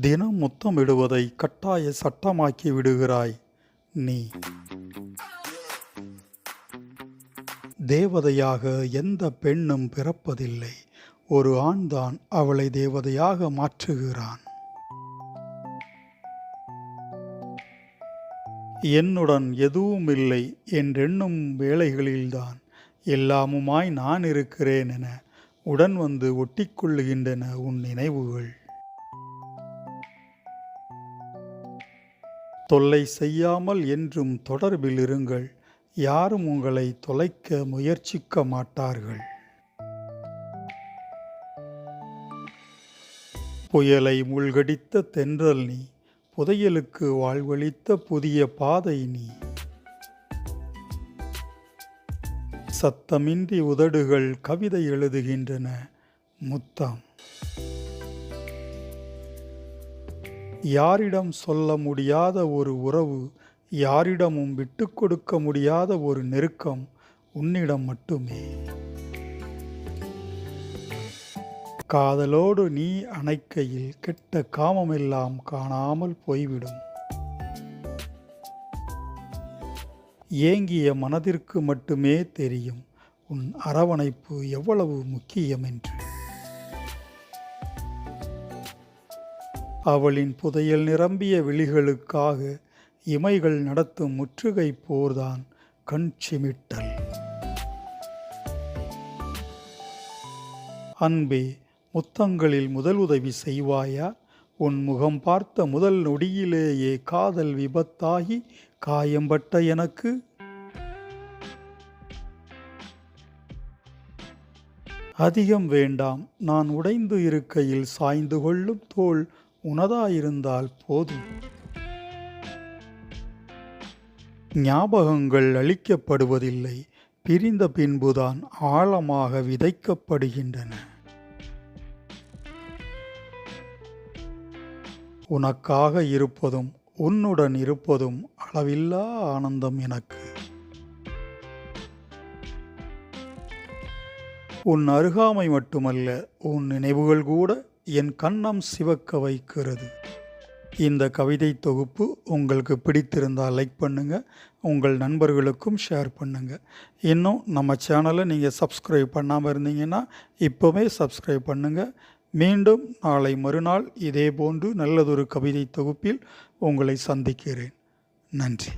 தினம் முத்தமிடுவதை கட்டாய சட்டமாக்கி விடுகிறாய் நீ. தேவதையாக எந்த பெண்ணும் பிறப்பதில்லை. ஒரு ஆண்தான் அவளை தேவதையாக மாற்றுகிறான். என்னுடன் எதுவும் இல்லை என்றெண்ணும் வேளைகளில்தான் எல்லாமுமாய் நான் இருக்கிறேன் என உடன் வந்து ஒட்டிக்கொள்ளுகின்றன உன் நினைவுகள். தொல்லை செய்யாமல் என்றும் தொடர்பில் இருங்கள். யாரும் உங்களை தொலைக்க முயற்சிக்க மாட்டார்கள். புயலை மூழ்கடித்த தென்றல் நீ புதையலுக்கு வாழ்வளித்த புதிய பாதை நீ. சத்தமின்றி உதடுகள் கவிதை எழுதுகின்றன முத்தம். யாரிடம் சொல்ல முடியாத ஒரு உறவு யாரிடமும் விட்டு கொடுக்க முடியாத ஒரு நெருக்கம் உன்னிடம் மட்டுமே. காதலோடு நீ அணைக்கையில் கெட்ட காமமெல்லாம் காணாமல் போய்விடும். ஏங்கிய மனதிற்கு மட்டுமே தெரியும் உன் அரவணைப்பு எவ்வளவு முக்கியம் என்று அவளின் புதையல் நிரம்பிய விழிகளுக்காக இமைகள் நடத்தும் முற்றுகை போர்தான் கண் சிமிட்டல். அன்பே முத்தங்களில் முதல் உதவி செய்வாயா? உன் முகம் பார்த்த முதல் நொடியிலேயே காதல் விபத்தாகி காயம்பட்ட எனக்கு. அதிகம் வேண்டாம் நான் உடைந்து இருக்கையில் சாய்ந்து கொள்ளும் தோல் உனதாயிருந்தால் போதும். ஞாபகங்கள் அளிக்கப்படுவதில்லை பிரிந்த பின்புதான் ஆழமாக விதைக்கப்படுகின்றன. உனக்காக இருப்பதும் உன்னுடன் இருப்பதும் அளவில்லா ஆனந்தம் எனக்கு. உன் அருகாமை மட்டுமல்ல உன் நினைவுகள் கூட என் கண்ணம் சிவக்க வைக்கிறது. இந்த கவிதை தொகுப்பு உங்களுக்கு பிடித்திருந்தால் லைக் பண்ணுங்கள் உங்கள் நண்பர்களுக்கும் ஷேர் பண்ணுங்கள் இன்னும் நம்ம சேனலை நீங்கள் சப்ஸ்கிரைப் பண்ணாமல் இருந்தீங்கன்னா இப்போவே சப்ஸ்கிரைப் பண்ணுங்கள் மீண்டும் நாளை மறுநாள் இதே போன்று நல்லதொரு கவிதை தொகுப்பில் உங்களை சந்திக்கிறேன். நன்றி.